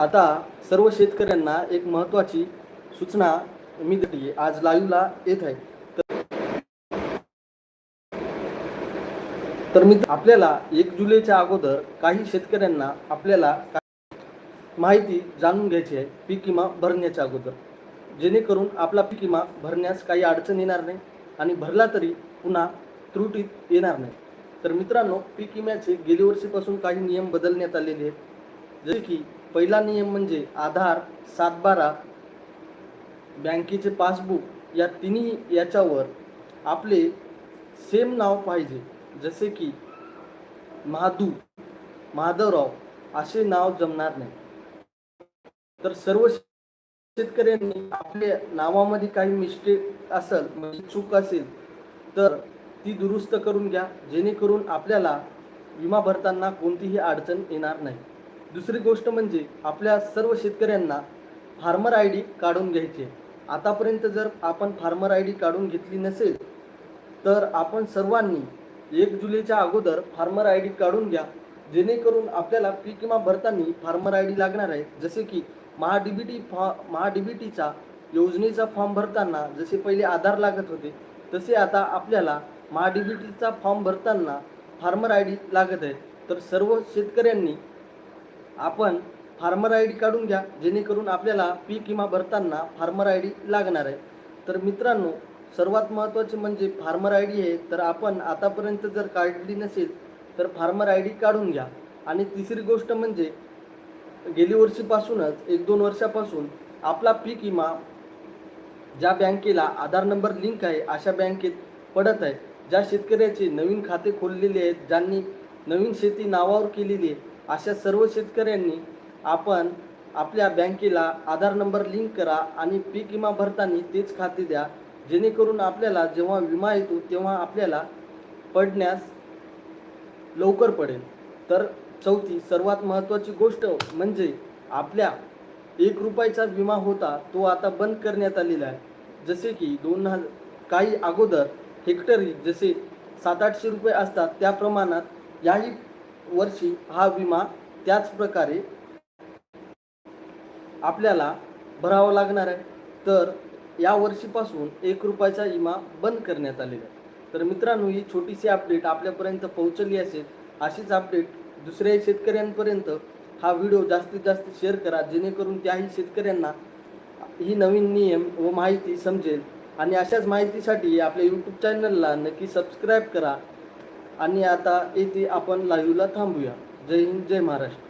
आता सर्व शेतकऱ्यांना एक महत्त्वाची सूचना मी दिली आहे. आज लाईव्हला येत आहे. तर- तर मी आपल्याला एक जुलैच्या अगोदर काही शेतकऱ्यांना आपल्याला माहिती जाणून घ्यायची आहे पीक विमा भरण्याच्या अगोदर. जेणेकरून आपला पीक विमा भरण्यास काही अडचण येणार नाही आणि भरला तरी पुन्हा त्रुटीत येणार नाही. तर मित्रांनो पीक विम्याचे गेल्या वर्षीपासून काही नियम बदलण्यात आलेले आहेत. जसे की पहिला नियम म्हणजे आधार सातबारा बँकेचे पासबुक या तिन्ही याच्यावर आपले सेम नाव पाहिजे. जसे की महादू माधवराव असे नाव जमणार नाही. तर सर्व शेतकऱ्यांनी आपल्या नावामध्ये काही मिस्टेक असेल म्हणजे चूक असेल तर ती दुरुस्त करून घ्या. जेणेकरून आपल्याला विमा भरताना कोणतीही अडचण येणार नाही. दुसरी गोष्ट म्हणजे आपल्या सर्व शेतकऱ्यांना फार्मर आय डी काढून घ्यायचे आतापर्यंत जर आपण फार्मर आय डी काढून घेतली नसेल तर आपण सर्वांनी एक जुलैच्या अगोदर फार्मर आय डी काढून घ्या जेणेकरून आपल्याला पीक विमा भरताना फार्मर आय डी लागणार आहे. जसे की महाडीबीटी बी टी फॉ महाडीबीटीचा बी टीचा योजनेचा फॉर्म भरताना जसे पहिले आधार लागत होते तसे आता आपल्याला महाडीबीटीचा बी टीचा फॉर्म भरताना फार्मर आय डी लागत आहे. तर सर्व शेतकऱ्यांनी आपण फार्मर आय डी काढून घ्या जेणेकरून आपल्याला पीक विमा भरताना फार्मर आय डी लागणार आहे. तर मित्रांनो सर्वात महत्त्वाचे म्हणजे फार्मर आय डी आहे तर आपण आतापर्यंत जर काढली नसेल तर फार्मर आय डी काढून घ्या. आणि तिसरी गोष्ट म्हणजे गेली वर्षीपासूनच एक दोन वर्षापासून आपला पीक विमा ज्या बँकेला आधार नंबर लिंक आहे अशा बँकेत पडत आहे. ज्या शेतकऱ्याचे नवीन खाते खोललेले आहेत ज्यांनी नवीन शेती नावावर केलेली आहे अशा सर्व शेतकऱ्यांनी आपण आपल्या बँकेला आधार नंबर लिंक करा आणि पीक विमा भरताना तेच खाते द्या. जेणेकरून आपल्याला जेव्हा विमा येतो तेव्हा आपल्याला पडण्यास लवकर पडेल. तर चौथी सर्वात महत्त्वाची गोष्ट म्हणजे आपल्या एक रुपयाचा विमा होता तो आता बंद करण्यात आलेला आहे. जसे की दोन हजार काही अगोदर हेक्टरी जसे सात आठशे रुपये असतात त्या प्रमाणात याही वर्षी हा विमा त्याच प्रकारे आपल्याला भरावा लागणार आहे. तर या वर्षीपासून एक रुपयाचा विमा बंद करण्यात आलेला आहे. तर मित्रांनो ही छोटीशी अपडेट आपल्यापर्यंत पोहोचली असेल अशीच अपडेट दुसऱ्या शेतकऱ्यांपर्यंत हा व्हिडिओ जास्तीत जास्त शेअर करा जेणेकरून त्याही शेतकऱ्यांना ही नवीन नियम व माहिती समजेल. आणि अशाच माहितीसाठी आपल्या यूट्यूब चॅनलला नक्की सबस्क्राईब करा. आणि आता येथे आपण लाईव्हला थांबूया. जय हिंद जय महाराष्ट्र.